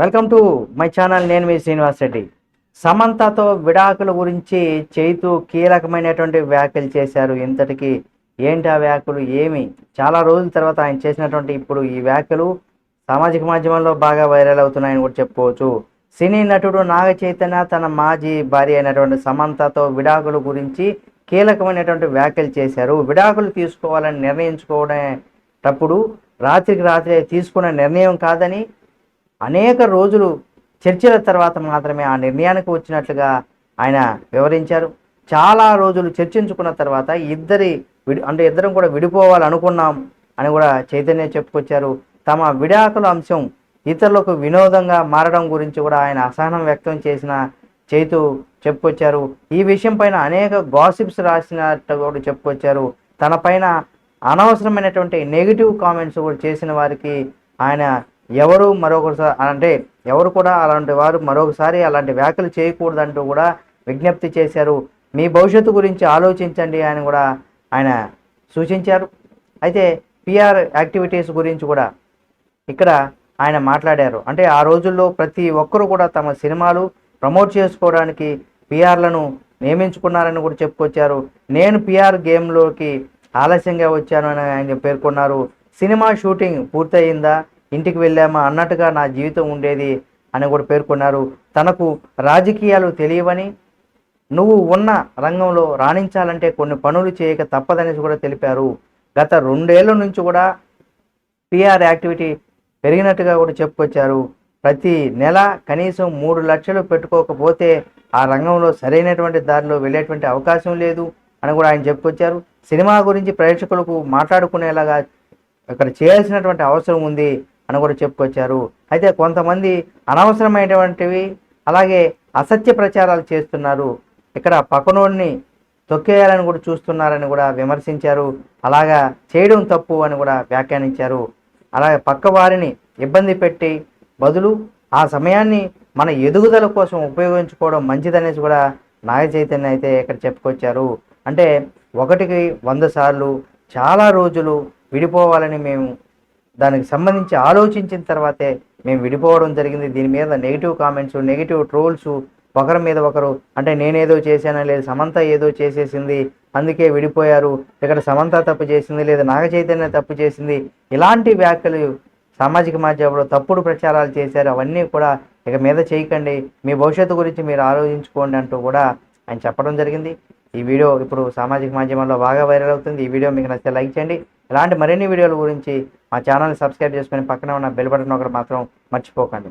Welcome to my channel నేను మీ శ్రీనివాస్ రెడ్డి. సమంతతో విడాకుల గురించి చైతు కీలకమైనటువంటి వ్యాఖ్యలు చేశారు. ఇంతటికి ఏంటి ఆ వ్యాఖ్యలు? ఏమి? చాలా రోజుల తర్వాత ఆయన చేసినటువంటి ఇప్పుడు ఈ వ్యాఖ్యలు సామాజిక మాధ్యమాల్లో బాగా వైరల్ అవుతున్నాయని కూడా చెప్పుకోవచ్చు. సినీ నటుడు నాగ చైతన్య తన మాజీ భార్య అయినటువంటి సమంతతో విడాకుల గురించి కీలకమైనటువంటి వ్యాఖ్యలు చేశారు. విడాకులు తీసుకోవాలని నిర్ణయించుకోవడేటప్పుడు రాత్రికి రాత్రి తీసుకున్న నిర్ణయం కాదని అనేక రోజులు చర్చల తర్వాత మాత్రమే ఆ నిర్ణయానికి వచ్చినట్లుగా ఆయన వివరించారు. చాలా రోజులు చర్చించుకున్న తర్వాత ఇద్దరి విడి అంటే ఇద్దరం కూడా విడిపోవాలనుకున్నాం అని కూడా చైతన్య చెప్పుకొచ్చారు. తమ విడాకుల అంశం ఇతరులకు వినోదంగా మారడం గురించి కూడా ఆయన అసహనం వ్యక్తం చేసిన చైతు చెప్పుకొచ్చారు. ఈ విషయం పైన అనేక గాసిప్స్ రాసినట్టు కూడా చెప్పుకొచ్చారు. తన పైన అనవసరమైనటువంటి నెగిటివ్ కామెంట్స్ కూడా చేసిన వారికి ఆయన ఎవరు మరొకసారి అంటే ఎవరు కూడా అలాంటి వారు మరొకసారి అలాంటి వ్యాఖ్యలు చేయకూడదంటూ కూడా విజ్ఞప్తి చేశారు. మీ భవిష్యత్తు గురించి ఆలోచించండి అని కూడా ఆయన సూచించారు. అయితే పిఆర్ యాక్టివిటీస్ గురించి కూడా ఇక్కడ ఆయన మాట్లాడారు. అంటే ఆ రోజుల్లో ప్రతి ఒక్కరు కూడా తమ సినిమాలు ప్రమోట్ చేసుకోవడానికి పిఆర్లను నియమించుకున్నారని కూడా చెప్పుకొచ్చారు. నేను పిఆర్ గేమ్లోకి ఆలస్యంగా వచ్చాను అని ఆయన పేర్కొన్నారు. సినిమా షూటింగ్ పూర్తయిందా? ఇంటికి వెళ్ళామా అన్నట్టుగా నా జీవితం ఉండేది అని కూడా పేర్కొన్నారు. తనకు రాజకీయాలు తెలియవని నువ్వు ఉన్న రంగంలో రాణించాలంటే కొన్ని పనులు చేయక తప్పదని కూడా తెలిపారు. గత రెండేళ్ళ నుంచి కూడా పిఆర్ యాక్టివిటీ పెరిగినట్టుగా కూడా చెప్పుకొచ్చారు. ప్రతి నెల కనీసం మూడు లక్షలు పెట్టుకోకపోతే ఆ రంగంలో సరైనటువంటి దారిలో వెళ్ళేటువంటి అవకాశం లేదు అని కూడా ఆయన చెప్పుకొచ్చారు. సినిమా గురించి ప్రేక్షకులకు మాట్లాడుకునేలాగా ఇక్కడ చేయాల్సినటువంటి అవసరం ఉంది. అని కూడా చెప్పుకొచ్చారు. అయితే కొంతమంది అనవసరమైనటువంటివి అలాగే అసత్య ప్రచారాలు చేస్తున్నారు. ఇక్కడ పక్కనోడిని తొక్కేయాలని కూడా చూస్తున్నారని కూడా విమర్శించారు. అలాగా చేయడం తప్పు అని కూడా వ్యాఖ్యానించారు. అలాగే పక్క వారిని ఇబ్బంది పెట్టి బదులు ఆ సమయాన్ని మన ఎదుగుదల కోసం ఉపయోగించుకోవడం మంచిదనేసి కూడా నాగ చైతన్య అయితే ఇక్కడ చెప్పుకొచ్చారు. అంటే ఒకటికి వంద సార్లు చాలా రోజులు విడిపోవాలని మేము దానికి సంబంధించి ఆలోచించిన తర్వాతే మేము విడిపోవడం జరిగింది. దీని మీద నెగిటివ్ కామెంట్స్ నెగిటివ్ ట్రోల్స్ ఒకరి మీద ఒకరు అంటే నేనేదో చేశానా లేదు సమంత ఏదో చేసేసింది అందుకే విడిపోయారు. ఇక్కడ సమంత తప్పు చేసింది లేదా నాగ చైతన్య తప్పు చేసింది ఇలాంటి వ్యాఖ్యలు సామాజిక మాధ్యమంలో తప్పుడు ప్రచారాలు చేశారు. అవన్నీ కూడా ఇక మీద చేయకండి. మీ భవిష్యత్తు గురించి మీరు ఆలోచించుకోండి అంటూ కూడా ఆయన చెప్పడం జరిగింది. ఈ వీడియో ఇప్పుడు సామాజిక మాధ్యమాల్లో బాగా వైరల్ అవుతుంది. ఈ వీడియో మీకు నచ్చితే లైక్ చేయండి. ఇలాంటి మరిన్ని వీడియోల గురించి మా ఛానల్ని సబ్స్క్రైబ్ చేసుకొని పక్కన ఉన్న బెల్ బటన్ ఒకటి మాత్రం మర్చిపోకండి.